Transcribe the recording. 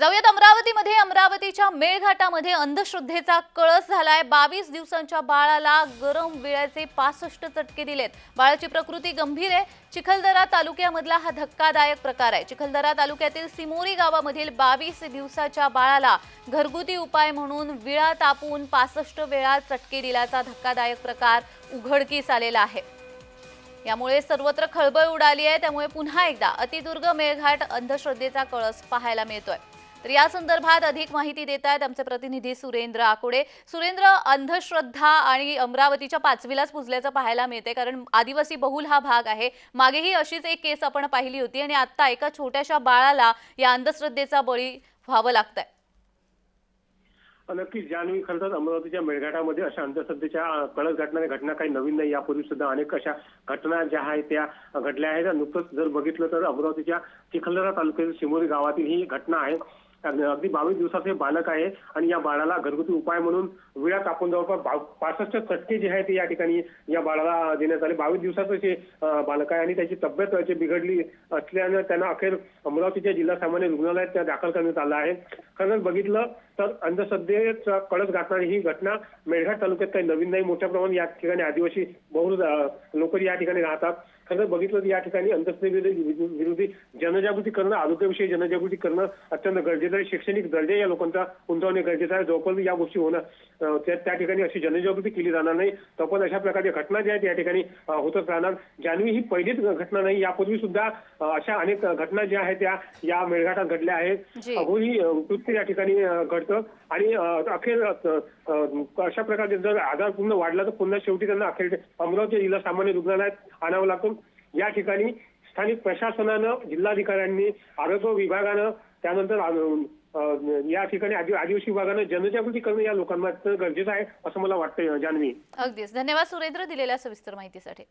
जाऊयात अमरावतीमध्ये. अमरावतीच्या मेळघाटामध्ये अंधश्रद्धेचा कळस झालाय. बावीस दिवसांच्या बाळाला गरम विळ्याचे पासष्ट चटके दिलेत. बाळाची प्रकृती गंभीर आहे. चिखलदरा तालुक्यामधला हा धक्कादायक प्रकार आहे. चिखलदरा तालुक्यातील सिमोरी गावामधील बावीस दिवसाच्या बाळाला घरगुती उपाय म्हणून विळा तापून पासष्ट वेळा चटके दिल्याचा धक्कादायक प्रकार उघडकीस आलेला आहे. यामुळे सर्वत्र खळबळ उडाली आहे. त्यामुळे पुन्हा एकदा अतिदुर्ग मेळघाट अंधश्रद्धेचा कळस पाहायला मिळतोय. तर या संदर्भात अधिक माहिती देत आहेत आमचे प्रतिनिधी सुरेंद्र आकोडे. सुरेंद्र अंधश्रद्धा आणि अमरावतीच्या पाचवीलाच पुजल्याचं पाहायला मिळते कारण आदिवासी बहुल हा भाग आहे. मागेही अशीच एक केस आपण पाहिली होती आणि आता एका छोट्याशा बाळाला या अंधश्रद्धेचा बळी व्हावं लागतंय. नक्कीच. जान्हवी खरं तर अमरावतीच्या मेळघाटामध्ये अशा अंधश्रद्धेच्या अं, कळस घटना काही नवीन नाही यापूर्वी सुद्धा अनेक अशा घटना ज्या आहेत त्या घडल्या आहेत. नुकतंच जर बघितलं तर अमरावतीच्या चिखलदरा तालुक्यातील शिमोरी गावातील ही घटना आहे. अगदी बावीस दिवसाचे हे बालक आहे आणि या बाळाला घरगुती उपाय म्हणून विळा कापून जवळपास पासष्ट चटके जे आहेत ते या ठिकाणी या बाळाला देण्यात आले. बावीस दिवसाचं जे बालक आहे आणि त्याची तब्येत बिघडली असल्यानं त्यांना अखेर अमरावतीच्या जिल्हा सामान्य रुग्णालयात त्या दाखल करण्यात आलं आहे. खरं जर बघितलं तर अंधश्रद्धेचा कळस घातणारी ही घटना मेळघाट तालुक्यात काही नवीन नाही. मोठ्या प्रमाणात या ठिकाणी आदिवासी बहुल लोक या ठिकाणी राहतात. खरं बघितलं तर या ठिकाणी. विरोधी जनजागृती करणं आरोग्याविषयी जनजागृती करणं अत्यंत गरजेचं आहे. शैक्षणिक दर्जा या लोकांचा उंचावणे गरजेचं आहे. जोपर्यंत या गोष्टी होणं अं, त्या ठिकाणी अशी जनजागृती केली जाणार नाही तोपर्यंत अशा प्रकारच्या घटना ज्या आहेत या ठिकाणी होतच राहणार. जान्हवी ही पहिलीच घटना नाही यापूर्वी सुद्धा अशा अनेक घटना ज्या आहेत त्या या मेळघाटात घडल्या आहेत. अं, कृत्य या ठिकाणी घडतं. आणि अखेर अशा प्रकारे जर आधार पूर्ण वाढला तर पुन्हा शेवटी त्यांना अखेर अमरावती जिल्हा सामान्य रुग्णालयात आणावं लागतं. या ठिकाणी स्थानिक प्रशासनानं जिल्हाधिकाऱ्यांनी आरोग्य विभागानं त्यानंतर या ठिकाणी आदिवासी विभागानं जनजागृती करणं या लोकांना गरजेचं आहे असं मला वाटतं जान्हवी. अगदीच. धन्यवाद सुरेंद्र दिलेल्या सविस्तर माहितीसाठी.